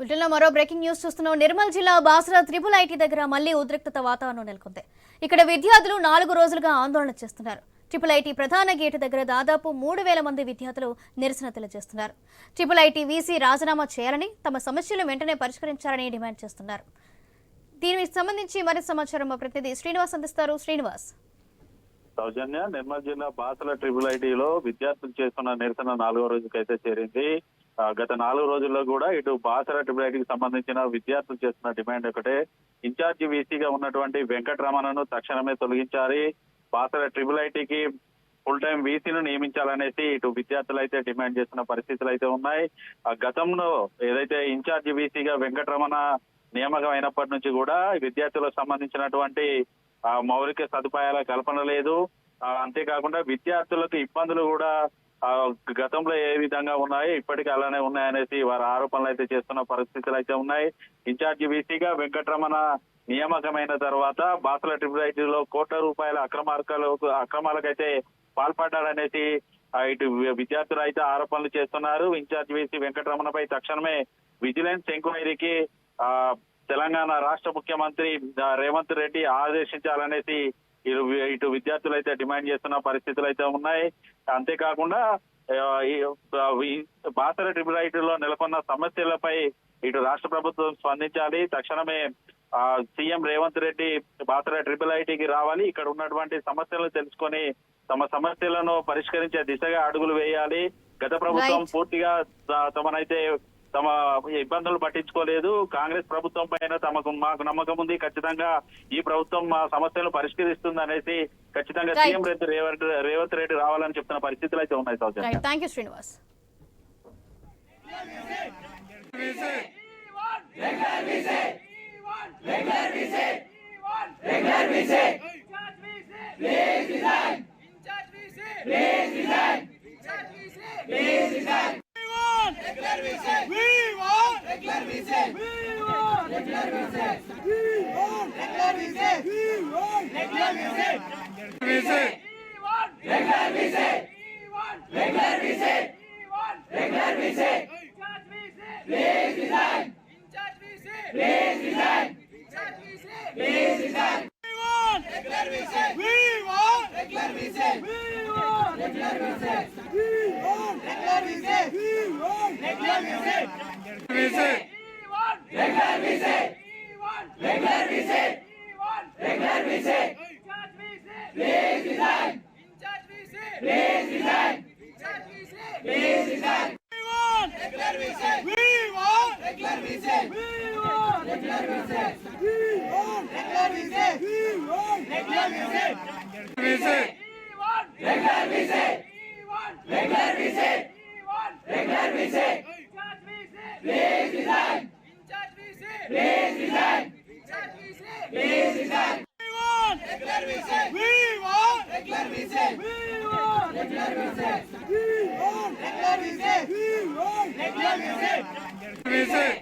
బులెటిన్లో మరో breaking news చూస్తున్నాం. నిర్మల్ జిల్లా బాసరా త్రిపుల్ ఐటీ దగ్గర మళ్ళీ ఉద్రిక్తత వాతావరణం నెలకొంది. ఇక్కడ విద్యార్థులు నాలుగు రోజులుగా ఆందోళన చేస్తున్నారు. ట్రిపుల్ ఐటీ ప్రధాన గేటు దగ్గర దాదాపు మూడు వేల మంది విద్యార్థులు నిరసన తెలియజేస్తున్నారు. ట్రిపుల్ ఐటీ వీసీ రాజీనామా చేయాలని తమ సమస్యలు వెంటనే పరిష్కరించాలని డిమాండ్ చేస్తున్నారు. దీనికి సంబంధించి మరింత సమాచారం మా ప్రతినిధి శ్రీనివాస్ అందిస్తారు. శ్రీనివాస్. సౌజన్య నిర్మల్ జిల్లా బాసల ట్రిపుల్ ఐటీలో విద్యార్థులు చేస్తున్న నిరసన నాలుగో రోజుకైతే చేరింది. ఆ, గత నాలుగు రోజుల్లో కూడా ఇటు బాసల ట్రిపుల్ ఐటీకి సంబంధించిన విద్యార్థులు చేస్తున్న డిమాండ్ ఒకటే. ఇన్ఛార్జి వీసీగా ఉన్నటువంటి వెంకటరమణను తక్షణమే తొలగించాలి. బాసల ట్రిపుల్ ఐటీకి ఫుల్ టైం వీసీను నియమించాలనేసి ఇటు విద్యార్థులు అయితే డిమాండ్ చేస్తున్న పరిస్థితులు అయితే ఉన్నాయి. ఆ గతంలో ఏదైతే ఇన్ఛార్జి వీసీగా వెంకటరమణ నియామకం అయినప్పటి నుంచి కూడా విద్యార్థులకు సంబంధించినటువంటి మౌలిక సదుపాయాల కల్పన లేదు. అంతేకాకుండా విద్యార్థులకు ఇబ్బందులు కూడా ఆ, గతంలో ఏ విధంగా ఉన్నాయి ఇప్పటికీ అలానే ఉన్నాయనేసి వారు ఆరోపణలు అయితే చేస్తున్న పరిస్థితులు అయితే ఉన్నాయి. ఇన్ఛార్జి బీసీగా వెంకటరమణ నియామకమైన తర్వాత బాసల ట్రిపుల్ కోట్ల రూపాయల అక్రమార్కాలకు అక్రమాలకైతే పాల్పడ్డాడనేసి ఇటు విద్యార్థులు అయితే ఆరోపణలు చేస్తున్నారు. ఇన్ఛార్జ్ వీసీ వెంకటరమణపై తక్షణమే విజిలెన్స్ ఎంక్వైరీకి ఆ తెలంగాణ రాష్ట్ర ముఖ్యమంత్రి రేవంత్ రెడ్డి ఆదేశించాలనేసి ఇటు ఇటు విద్యార్థులు అయితే డిమాండ్ చేస్తున్న పరిస్థితులు అయితే ఉన్నాయి. అంతేకాకుండా బాసర ట్రిపుల్ ఐటీలో నెలకొన్న సమస్యలపై ఇటు రాష్ట్ర ప్రభుత్వం స్పందించాలి. తక్షణమే సీఎం రేవంత్ రెడ్డి బాసర ట్రిపుల్ ఐటీకి రావాలి. ఇక్కడ ఉన్నటువంటి సమస్యలను తెలుసుకొని తమ సమస్యలను పరిష్కరించే దిశగా అడుగులు వేయాలి. గత ప్రభుత్వం. పూర్తిగా తమనైతే తమ ఇబ్బందులు పట్టించుకోలేదు. కాంగ్రెస్ ప్రభుత్వం పైన తమకు మాకు నమ్మకం ఉంది. ఖచ్చితంగా ఈ ప్రభుత్వం మా సమస్యలు పరిష్కరిస్తుంది అనేసి ఖచ్చితంగా. సీఎం రెడ్డి రేవంత్ రేవంత్ రెడ్డి రావాలని చెప్తున్న పరిస్థితులు అయితే ఉన్నాయి Soujanya. Thank you Srinivas Bizi! Tekrar bizi! Tekrar bizi! Tekrar bizi! Bizi! Tekrar bizi! Tekrar bizi! Tekrar bizi! Please resign! Please resign! Please resign! Tekrar bizi! Tekrar bizi! Tekrar bizi! Tekrar bizi! Tekrar bizi! Tekrar bizi!